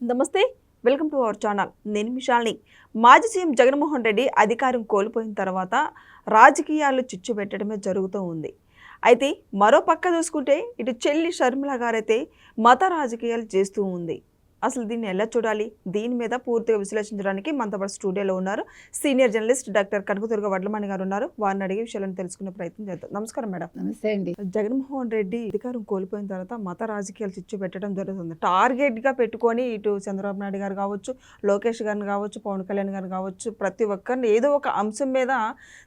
నమస్తే welcome to our channel. నేను మిషాల్ని మాజీ సీఎం జగన్మోహన్ రెడ్డి అధికారం కోల్పోయిన తర్వాత రాజకీయాలు చిచ్చు పెట్టడమే జరుగుతూ ఉంది. అయితే మరో పక్క చూసుకుంటే ఇటు చెల్లి షర్మిల గారైతే మత రాజకీయాలు చేస్తూ ఉంది. అసలు దీన్ని ఎలా చూడాలి? దీని మీద పూర్తిగా విశ్లేషించడానికి మనతో పాటు స్టూడియోలో ఉన్నారు. Senior journalist doctor Kanakadurga Vadlamani garu ఉన్నారు. వారిని అడిగే విషయాలను తెలుసుకునే ప్రయత్నం చేద్దాం. నమస్కారం మేడం. నమస్తే అండి. జగన్మోహన్ రెడ్డి అధికారం కోల్పోయిన తర్వాత మత రాజకీయాలు చిచ్చు పెట్టడం జరుగుతుంది. టార్గెట్గా పెట్టుకొని ఇటు చంద్రబాబు నాయుడు గారు కావచ్చు లోకేష్ గారిని కావచ్చు పవన్ కళ్యాణ్ గారు కావచ్చు ప్రతి ఒక్కరిని ఏదో ఒక అంశం మీద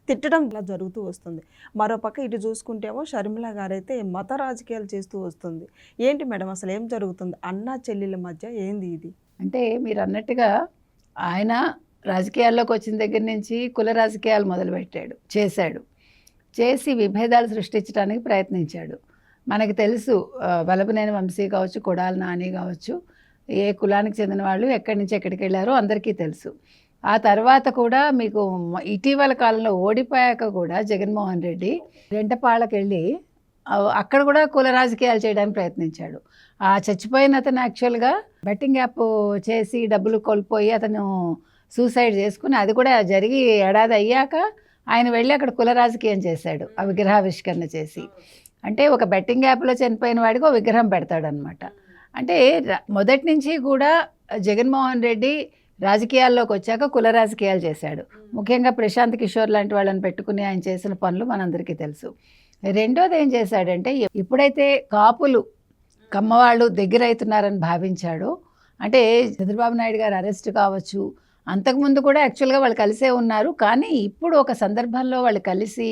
తిట్టడం ఇలా జరుగుతూ వస్తుంది. మరోపక్క ఇటు చూసుకుంటేమో షర్మిల గారైతే మత రాజకీయాలు చేస్తూ వస్తుంది. ఏంటి మేడం అసలు ఏం జరుగుతుంది? అన్నా చెల్లెళ్ళ మధ్య ఏంది ఇది? అంటే మీరు అన్నట్టుగా ఆయన రాజకీయాల్లోకి వచ్చిన దగ్గర నుంచి కుల రాజకీయాలు మొదలుపెట్టాడు చేశాడు. చేసి విభేదాలు సృష్టించడానికి ప్రయత్నించాడు. మనకు తెలుసు వలపనేని వంశీ కావచ్చు కుడాల నాని కావచ్చు ఏ కులానికి చెందిన వాళ్ళు ఎక్కడి నుంచి ఎక్కడికి వెళ్ళారో అందరికీ తెలుసు. ఆ తర్వాత కూడా మీకు ఇటీవల కాలంలో ఓడిపోయాక కూడా జగన్మోహన్ రెడ్డి రెంటపాళ్ళకి వెళ్ళి అక్కడ కూడా కుల రాజకీయాలు చేయడానికి ప్రయత్నించాడు. ఆ చచ్చిపోయిన అతను యాక్చువల్గా బెట్టింగ్ యాప్ చేసి డబ్బులు కోల్పోయి అతను సూసైడ్ చేసుకుని అది కూడా జరిగి ఏడాది అయ్యాక ఆయన వెళ్ళి అక్కడ కుల రాజకీయం చేశాడు ఆ విగ్రహావిష్కరణ చేసి. అంటే ఒక బెట్టింగ్ యాప్లో చనిపోయిన వాడికి ఒక విగ్రహం పెడతాడనమాట అంటే మొదటి నుంచి కూడా జగన్మోహన్ రెడ్డి రాజకీయాల్లోకి వచ్చాక కుల రాజకీయాలు చేశాడు. ముఖ్యంగా ప్రశాంత్ కిషోర్ లాంటి వాళ్ళని పెట్టుకుని ఆయన చేసిన పనులు మనందరికీ తెలుసు. రెండోది ఏం చేశాడంటే ఇప్పుడైతే కాపులు కమ్మవాళ్ళు దగ్గర అవుతున్నారని భావించాడు. అంటే చంద్రబాబు నాయుడు గారు అరెస్ట్ కావచ్చు. అంతకుముందు కూడా యాక్చువల్గా వాళ్ళు కలిసే ఉన్నారు. కానీ ఇప్పుడు ఒక సందర్భంలో వాళ్ళు కలిసి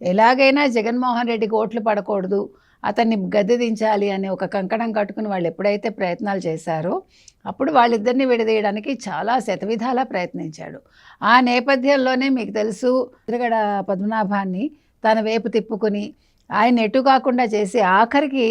ఎలాగైనా జగన్మోహన్ రెడ్డికి ఓట్లు పడకూడదు అతన్ని గద్దె దించాలి అనే ఒక కంకణం కట్టుకుని వాళ్ళు ఎప్పుడైతే ప్రయత్నాలు చేశారో అప్పుడు వాళ్ళిద్దరిని విడదీయడానికి చాలా శతవిధాలా ప్రయత్నించాడు. ఆ నేపథ్యంలోనే మీకు తెలుసు ఎదురుగడ పద్మనాభాన్ని తన వైపు తిప్పుకుని ఆయన ఎటు కాకుండా చేసి ఆఖరికి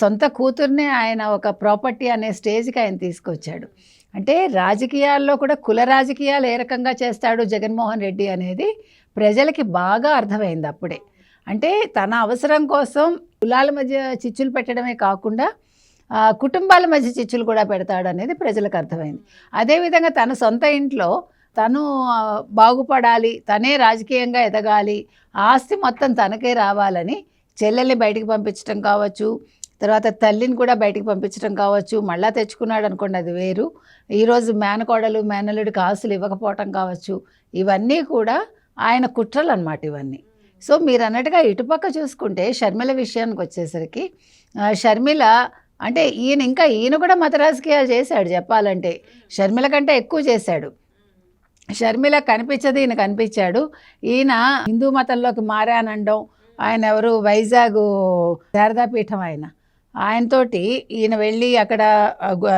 సొంత కూతుర్నే ఆయన ఒక ప్రాపర్టీ అనే స్టేజ్కి ఆయన తీసుకొచ్చాడు. అంటే రాజకీయాల్లో కూడా కుల రాజకీయాలు ఏ రకంగా చేస్తాడు జగన్మోహన్ రెడ్డి అనేది ప్రజలకి బాగా అర్థమైంది అప్పుడే. అంటే తన అవసరం కోసం కులాల మధ్య చిచ్చులు పెట్టడమే కాకుండా కుటుంబాల మధ్య చిచ్చులు కూడా పెడతాడు అనేది ప్రజలకు అర్థమైంది. అదేవిధంగా తన సొంత ఇంట్లో తను బాగుపడాలి తనే రాజకీయంగా ఎదగాలి ఆస్తి మొత్తం తనకే రావాలని చెల్లెల్ని బయటికి పంపించడం కావచ్చు తర్వాత తల్లిని కూడా బయటికి పంపించడం కావచ్చు మళ్ళా తెచ్చుకున్నాడు అనుకోండి అది వేరు. ఈరోజు మేనకోడలు మేనల్లుడికి ఆస్తులు ఇవ్వకపోవటం కావచ్చు ఇవన్నీ కూడా ఆయన కుట్రలు అనమాట ఇవన్నీ. సో మీరు అన్నట్టుగా ఇటుపక్క చూసుకుంటే షర్మిల విషయానికి వచ్చేసరికి షర్మిల అంటే ఈయన ఇంకా ఈయన కూడా మత రాజకీయాలు చేశాడు చెప్పాలంటే. షర్మిల కంటే ఎక్కువ చేశాడు. షర్మిల కనిపించదు ఈయన కనిపించాడు. ఈయన హిందూ మతంలోకి మారానండం. ఆయన ఎవరు? వైజాగ్ శారదాపీఠం ఆయన. ఆయనతోటి ఈయన వెళ్ళి అక్కడ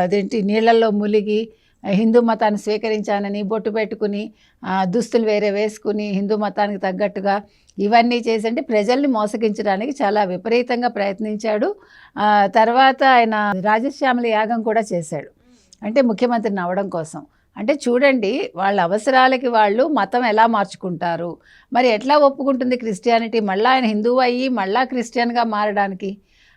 అదేంటి నీళ్ళల్లో ములిగి హిందూ మతాన్ని స్వీకరించానని బొట్టు పెట్టుకుని దుస్తులు వేరే వేసుకుని హిందూ మతానికి తగ్గట్టుగా ఇవన్నీ చేసి అంటే ప్రజల్ని మోసగించడానికి చాలా విపరీతంగా ప్రయత్నించాడు. తర్వాత ఆయన రాజశ్యామల యాగం కూడా చేశాడు. అంటే ముఖ్యమంత్రిని అవ్వడం కోసం. అంటే చూడండి వాళ్ళ అవసరాలకి వాళ్ళు మతం ఎలా మార్చుకుంటారు? మరి ఎట్లా ఒప్పుకుంటుంది క్రిస్టియానిటీ? మళ్ళీ ఆయన హిందువు అయ్యి మళ్ళీ క్రిస్టియన్గా మారడానికి?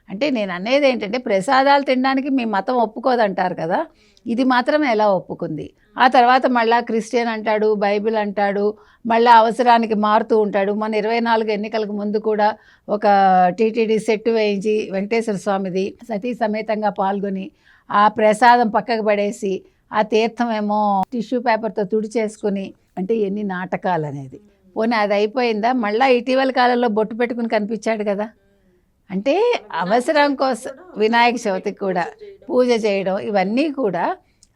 అంటే నేను అనేది ఏంటంటే ప్రసాదాలు తినడానికి మీ మతం ఒప్పుకోదంటారు కదా? ఇది మాత్రం ఎలా ఒప్పుకుంది? ఆ తర్వాత మళ్ళా క్రిస్టియన్ అంటాడు బైబిల్ అంటాడు మళ్ళీ అవసరానికి మారుతూ ఉంటాడు. మన ఇరవై నాలుగు ఎన్నికలకు ముందు కూడా ఒక టీటీడీ సెట్ వేయించి వెంకటేశ్వర స్వామిది సతీ సమేతంగా పాల్గొని ఆ ప్రసాదం పక్కకు పడేసి ఆ తీర్థం ఏమో టిష్యూ పేపర్తో తుడిచేసుకుని అంటే ఎన్ని నాటకాలు అనేది పోనీ అది అయిపోయిందా? మళ్ళీ ఇటీవల కాలంలో బొట్టు పెట్టుకుని కనిపించాడు కదా. అంటే అవసరం కోసం వినాయక చవితికి కూడా పూజ చేయడం ఇవన్నీ కూడా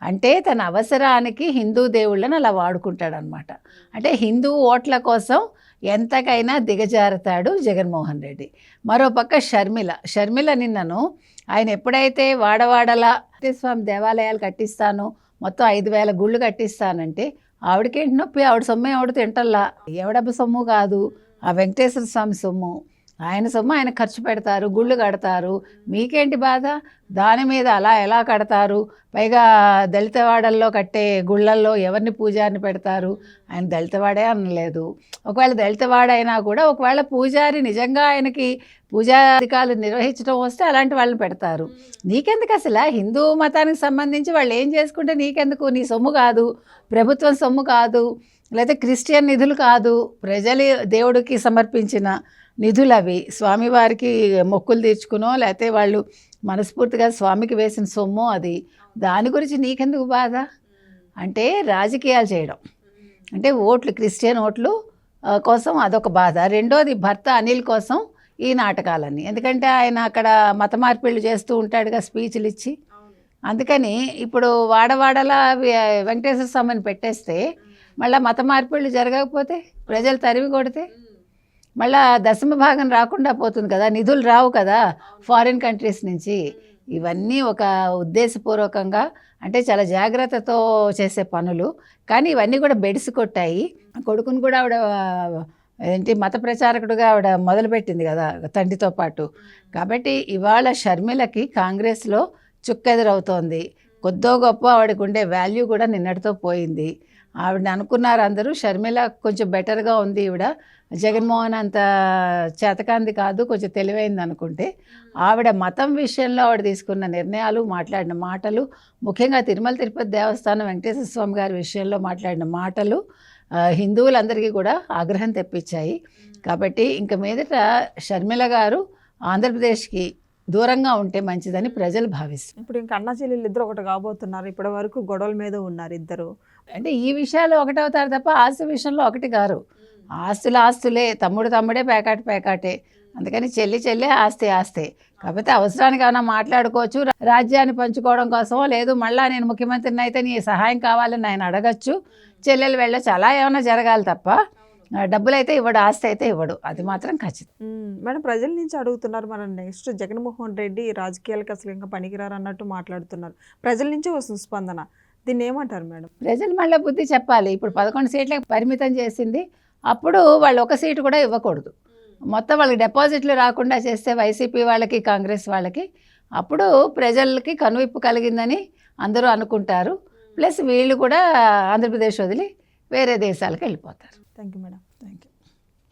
అంటే తన అవసరానికి హిందూ దేవుళ్ళని అలా వాడుకుంటాడు అనమాట అంటే హిందూ ఓట్ల కోసం ఎంతకైనా దిగజారుతాడు జగన్మోహన్ రెడ్డి. మరోపక్క షర్మిల. షర్మిల నిన్నను ఆయన ఎప్పుడైతే వాడవాడలా స్వామి దేవాలయాలు కట్టిస్తాను మొత్తం ఐదు వేల గుళ్ళు కట్టిస్తానంటే ఆవిడకేంటి నొప్పి ఆవిడ సొమ్ము ఆవిడ తింటల్లా. ఎవడబ్బ సొమ్ము కాదు ఆ వెంకటేశ్వర స్వామి సొమ్ము. ఆయన సొమ్ము ఆయన ఖర్చు పెడతారు గుళ్ళు కడతారు. మీకేంటి బాధ? దాని మీద అలా ఎలా కడతారు? పైగా దళితవాడల్లో కట్టే గుళ్ళల్లో ఎవరిని పూజారిని పెడతారు? ఆయన దళితవాడే అనలేదు. ఒకవేళ దళితవాడైనా కూడా ఒకవేళ పూజారి నిజంగా ఆయనకి పూజాధికారులు నిర్వహించడం వస్తే అలాంటి వాళ్ళని పెడతారు. నీకెందుకు అసలు? హిందూ మతానికి సంబంధించి వాళ్ళు ఏం చేసుకుంటే నీకెందుకు? నీ సొమ్ము కాదు. ప్రభుత్వం సొమ్ము కాదు. లేకపోతే క్రిస్టియన్ నిధులు కాదు. ప్రజలు దేవుడికి సమర్పించిన నిధులు అవి స్వామివారికి మొక్కులు తీర్చుకునో లేకపోతే వాళ్ళు మనస్ఫూర్తిగా స్వామికి వేసిన సొమ్ము అది. దాని గురించి నీకెందుకు బాధ? అంటే రాజకీయాలు చేయడం. అంటే ఓట్లు క్రిస్టియన్ ఓట్లు కోసం అదొక బాధ. రెండోది భర్త అనిల్ కోసం ఈ నాటకాలన్నీ. ఎందుకంటే ఆయన అక్కడ మత మార్పిళ్ళు చేస్తూ ఉంటాడుగా స్పీచ్లు ఇచ్చి. అందుకని ఇప్పుడు వాడవాడలా వెంకటేశ్వర స్వామిని పెట్టేస్తే మళ్ళీ మత మార్పిళ్ళు జరగకపోతే ప్రజలు తరివి కొడితే మళ్ళా దశమ భాగం రాకుండా పోతుంది కదా నిధులు రావు కదా ఫారిన్ కంట్రీస్ నుంచి. ఇవన్నీ ఒక ఉద్దేశపూర్వకంగా అంటే చాలా జాగ్రత్తతో చేసే పనులు. కానీ ఇవన్నీ కూడా బెడిసి కొట్టాయి. కొడుకుని కూడా ఆవిడ ఏంటి మత ప్రచారకుడుగా ఆవిడ మొదలుపెట్టింది కదా తండ్రితో పాటు. కాబట్టి ఇవాళ షర్మిలకి కాంగ్రెస్లో చుక్కెదురవుతోంది. కొద్దో గొప్ప ఆవిడకు ఉండే వాల్యూ కూడా నిన్నటితో పోయింది. ఆవిడని అనుకున్నారు అందరూ షర్మిల కొంచెం బెటర్గా ఉంది ఈవిడ. జగన్మోహన్ అంత చేతకాంది కాదు కొంచెం తెలివైంది అనుకుంటే. ఆవిడ మతం విషయంలో ఆవిడ తీసుకున్న నిర్ణయాలు మాట్లాడిన మాటలు ముఖ్యంగా తిరుమల తిరుపతి దేవస్థానం వెంకటేశ్వర స్వామి గారి విషయంలో మాట్లాడిన మాటలు హిందువులందరికీ కూడా ఆగ్రహం తెప్పించాయి. కాబట్టి ఇంక మీదట షర్మిల గారు ఆంధ్రప్రదేశ్కి దూరంగా ఉంటే మంచిదని ప్రజలు భావిస్తారు ఇప్పుడు ఇంకా అన్న చెల్లెలు ఇద్దరు ఒకటి కాబోతున్నారు. ఇప్పటి వరకు గొడవల మీద ఉన్నారు ఇద్దరు. అంటే ఈ విషయాలు ఒకటవుతారు తప్ప ఆస్తి విషయంలో ఒకటి గారు ఆస్తులు ఆస్తులే తమ్ముడు తమ్ముడే పేకాట పేకాటే. అందుకని చెల్లి చెల్లె ఆస్తి ఆస్తే. కాకపోతే అవసరానికి ఏమైనా మాట్లాడుకోవచ్చు రాజ్యాన్ని పంచుకోవడం కోసమో లేదు మళ్ళా నేను ముఖ్యమంత్రిని అయితే నీ సహాయం కావాలని ఆయన అడగచ్చు. చెల్లెలు వెళ్ళచ్చు. అలా ఏమైనా జరగాలి తప్ప డబ్బులు అయితే ఇవ్వడు ఆస్తి అయితే ఇవ్వడు. అది మాత్రం ఖచ్చితం. మేడం ప్రజల నుంచి అడుగుతున్నారు మన నెక్స్ట్ జగన్మోహన్ రెడ్డి రాజకీయాలకు అసలు ఇంకా పనికిరారు అన్నట్టు మాట్లాడుతున్నారు. ప్రజల నుంచే వస్తుంది స్పందన. దీన్ని ఏమంటారు మేడం? ప్రజలు మళ్ళీ బుద్ధి చెప్పాలి. ఇప్పుడు పదకొండు సీట్లకు పరిమితం చేసింది. అప్పుడు వాళ్ళు ఒక సీటు కూడా ఇవ్వకూడదు. మొత్తం వాళ్ళకి డిపాజిట్లు రాకుండా చేస్తే వైసీపీ వాళ్ళకి కాంగ్రెస్ వాళ్ళకి అప్పుడు ప్రజలకి కనువిప్పు కలిగిందని అందరూ అనుకుంటారు. ప్లస్ వీళ్ళు కూడా ఆంధ్రప్రదేశ్ వదిలి వేరే దేశాలకు వెళ్ళిపోతారు. Thank you, madam.